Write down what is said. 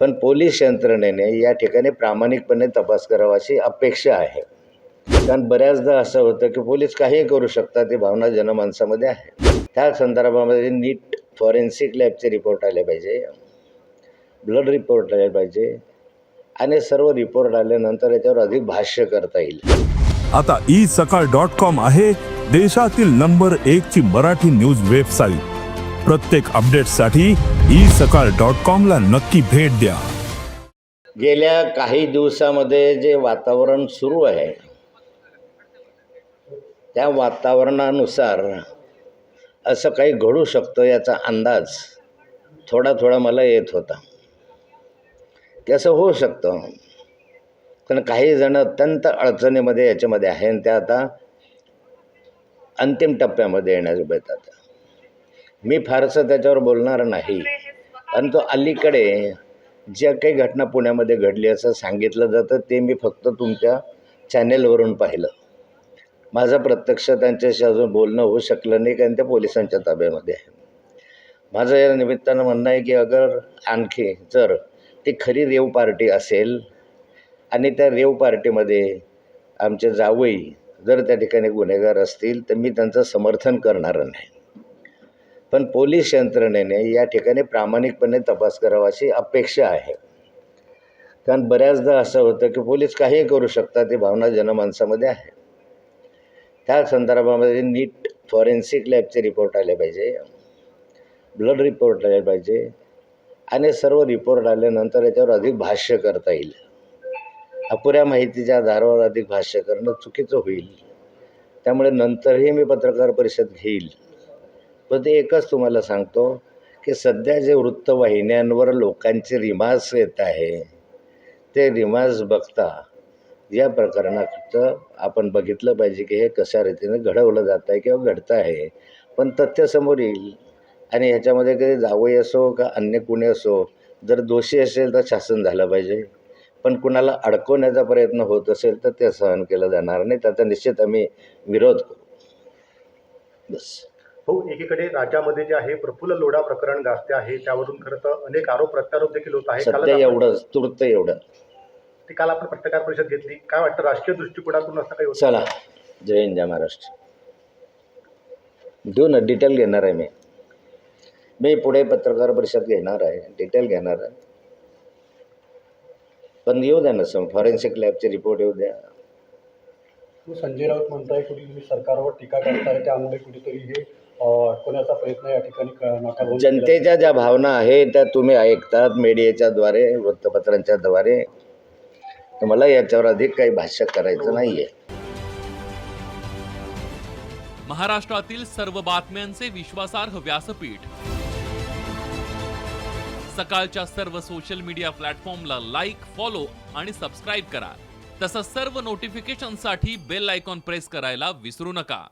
पण पोलीस यंत्रणेने या ठिकाणी प्रामाणिकपणे तपास करावा अशी अपेक्षा आहे. कारण बऱ्याचदा असं होतं की पोलीस काहीही करू शकतात ही भावना जनमानसामध्ये आहे. त्या संदर्भामध्ये नीट फॉरेन्सिक लॅबचे रिपोर्ट आले पाहिजे ब्लड रिपोर्ट आले पाहिजे आणि सर्व रिपोर्ट आल्यानंतर याच्यावर अधिक भाष्य करता येईल. आता ई सकाळ डॉट कॉम आहे देशातील नंबर एक ची मराठी न्यूज वेबसाईट. प्रत्येक अपडेटसाठी ई सकाळ डॉट कॉमला नक्की भेट द्या. गेल्या काही दिवसामध्ये जे वातावरण सुरू आहे त्या वातावरणानुसार असं काही घडू शकतं याचा अंदाज थोडा थोडा मला येत होता. की असं होऊ शकतं. कारण काही जण अत्यंत अडचणीमध्ये याच्यामध्ये आहे आणि त्या आता अंतिम टप्प्यामध्ये येण्यास येतात मी फारसं त्याच्यावर बोलणार नाही. परंतु अलीकडे ज्या काही घटना पुण्यामध्ये घडली असं सांगितलं जातं ते मी फक्त तुमच्या चॅनेलवरून पाहिलं. माझं प्रत्यक्ष त्यांच्याशी अजून बोलणं होऊ शकलं नाही कारण ते पोलिसांच्या ताब्यामध्ये आहे. माझं या निमित्तानं म्हणणं आहे की अगर आणखी जर ती खरी रेव पार्टी असेल आणि त्या रेव पार्टीमध्ये आमचे जावई जर त्या ठिकाणी गुन्हेगार असतील तर मी त्यांचं समर्थन करणार नाही. पण पोलीस यंत्रणेने या ठिकाणी प्रामाणिकपणे तपास करावा अशी अपेक्षा आहे. कारण बऱ्याचदा असं होतं की पोलीस काहीही करू शकतात ही भावना जनमानसामध्ये आहे. त्या संदर्भामध्ये नीट फॉरेन्सिक लॅबचे रिपोर्ट आले पाहिजे ब्लड रिपोर्ट आले पाहिजे आणि सर्व रिपोर्ट आल्यानंतर याच्यावर अधिक भाष्य करता येईल. अपुऱ्या माहितीच्या आधारावर अधिक भाष्य करणं चुकीचं होईल. त्यामुळे नंतरही मी पत्रकार परिषद घेईल. पण ते एकच तुम्हाला सांगतो की सध्या जे वृत्तवाहिन्यांवर लोकांचे रिमार्स येत आहे ते रिमार्स बघता या प्रकरणाचं आपण बघितलं पाहिजे की हे कशा रीतीने घडवलं जात आहे किंवा घडतं आहे. पण तथ्य समोर येईल. आणि ह्याच्यामध्ये कधी जावई असो का अन्य कुणी असो जर दोषी असेल तर शासन झालं पाहिजे. पण कुणाला अडकवण्याचा प्रयत्न होत असेल तर ते सहन केलं जाणार नाही. त्याचा निश्चित आम्ही विरोध करू. बस. हो एकीकडे राज्यामध्ये जे आहे प्रफुल्ल लोढा प्रकरण गाजते आहे. त्यावरून खरं तर अनेक आरोप प्रत्यारोप देखील होत आहे कालच सध्या आपण- एवढंच तूर्त एवढं. ते काल आपण पत्रकार परिषद घेतली. काय वाटतं राजकीय दृष्टिकोनातून असं काही होतं? चला जय हिंद जय महाराष्ट्र. देऊ ना डिटेल घेणार आहे मी. मी पुढे पत्रकार परिषद घेणार आहे. डिटेल घेणार आहे. पण येऊ द्या ना सम फॉरेन्सिक लॅबचे रिपोर्ट येऊ द्या. संजय राऊत म्हणताय कुठे तुम्ही सरकारवर टीका करताय त्यामुळे कुठेतरी हे अडकवण्याचा प्रयत्न या ठिकाणी जनतेच्या ज्या भावना आहेत त्या तुम्ही ऐकतात मीडियाच्या द्वारे वृत्तपत्रांच्या द्वारे. तर मला याच्यावर अधिक काही भाष्य करायचं नाही आहे महाराष्ट्रातील सर्व बातम्यांचे विश्वासार्ह व्यासपीठ. सकाळच्या सर्व सोशल मीडिया प्लॅटफॉर्मला लाईक फॉलो आणि सबस्क्राईब करा. तसंच सर्व नोटिफिकेशनसाठी बेल आयकॉन प्रेस करायला विसरू नका.